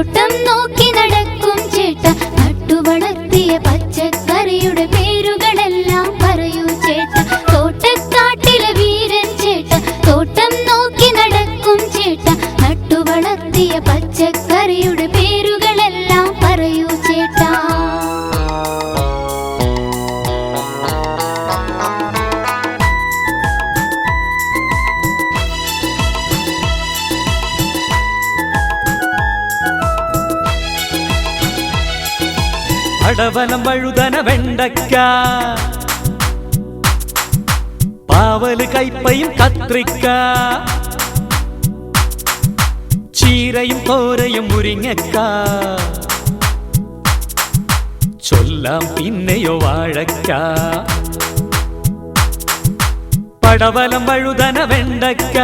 പൂന്തോട്ടം നോക്കി നടക്കും ചേട്ട. നട്ടുവളർത്തിയ പച്ചക്കറിയുടെ പേരുകളെല്ലാം പറയൂ ചേട്ട. തോട്ടക്കാട്ടിലെ വീരൻ ചേട്ട. തോട്ടം നോക്കി നടക്കും ചേട്ട. നട്ടുവളർത്തിയ പച്ചക്കറിയുടെ പേരു പടവലം വഴുതന വെണ്ടയ്ക്ക. പാവൽ കൈപ്പയും കത്രിക്ക. ചീരയും തോരയും മുരിങ്ങക്ക. ചൊല്ലാം പിന്നെയോ വാഴക്ക. പടവലം വഴുതന വെണ്ടക്ക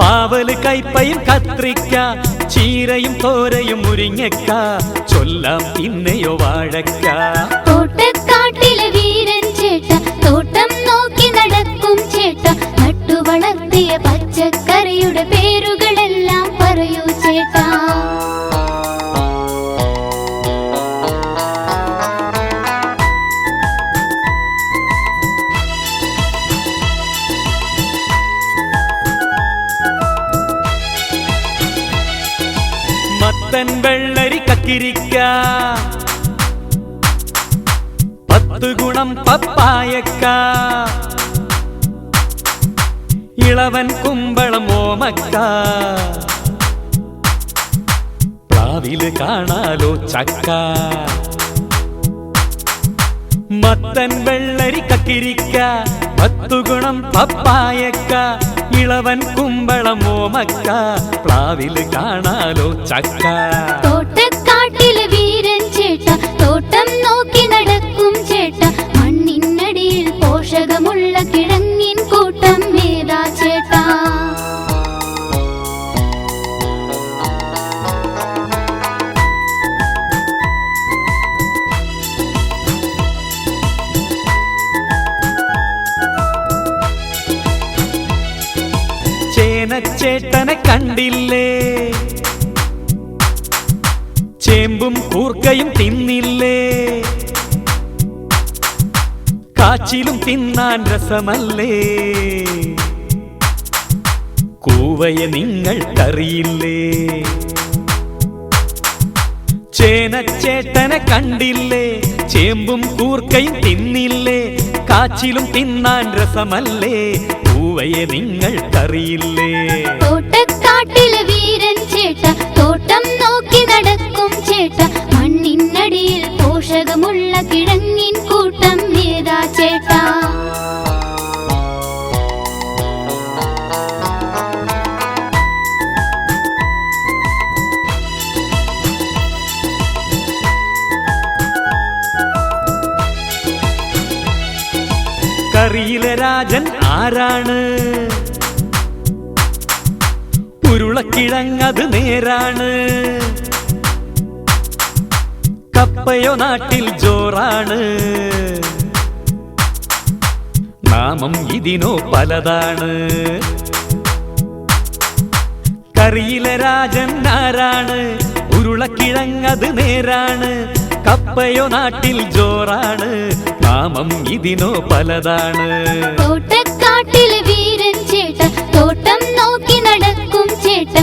പാവൽ കൈപ്പയും കത്രിക്ക. ചീരയും തോരയും മുരിങ്ങക്ക ചൊല്ലാം പിന്നെയോ വാഴക്ക. തോട്ടക്കാട്ടിലെ മത്തൻ വെള്ളരി കക്കിരിക്ക. പത്ത് ഗുണം പപ്പായക്ക. ഇളവൻ കുമ്പളം ഓമക്ക. പ്ലാവിൽ കാണാലോ ചക്ക. മത്തൻ വെള്ളരി കക്കിരിക്ക. പത്തു ഗുണം പപ്പായക്ക. ഇളവൻ കുമ്പളം ഓമക്ക പ്ലാവിൽ കാണാലോ ചക്ക? ചേനച്ചേട്ടനെ കണ്ടില്ലേ? ചേമ്പും കൂർക്കയും തിന്നില്ലേ? കാച്ചിലും തിന്നാൻ രസമല്ലേ? കൂവയെ നിങ്ങൾക്കറിയില്ലേ ചേനച്ചേട്ടനെ കണ്ടില്ലേ? ചേമ്പും കൂർക്കയും തിന്നില്ലേ? കാച്ചിലും തിന്നാൻ രസമല്ലേ? പൂവയെ നിങ്ങൾക്കറിയില്ലേ? തോട്ടക്കാട്ടിലെ കറിയിലെ രാജൻ ആരാണ്? ഉരുളക്കിഴങ്ങത് നേരാണ്. കപ്പയോ നാട്ടിൽ ജോറാണ് നാമം ഇതിനോ പലതാണ്. കറിയില രാജൻ ആരാണ്? ഉരുളക്കിഴങ്ങത് നേരാണ്. കപ്പയോ നാട്ടിൽ ജോറാണ് നാമം ഇതിനോ പലതാണ്. തോട്ടക്കാട്ടിൽ വീരൻ ചേട്ട തോട്ടം നോക്കി നടക്കും ചേട്ട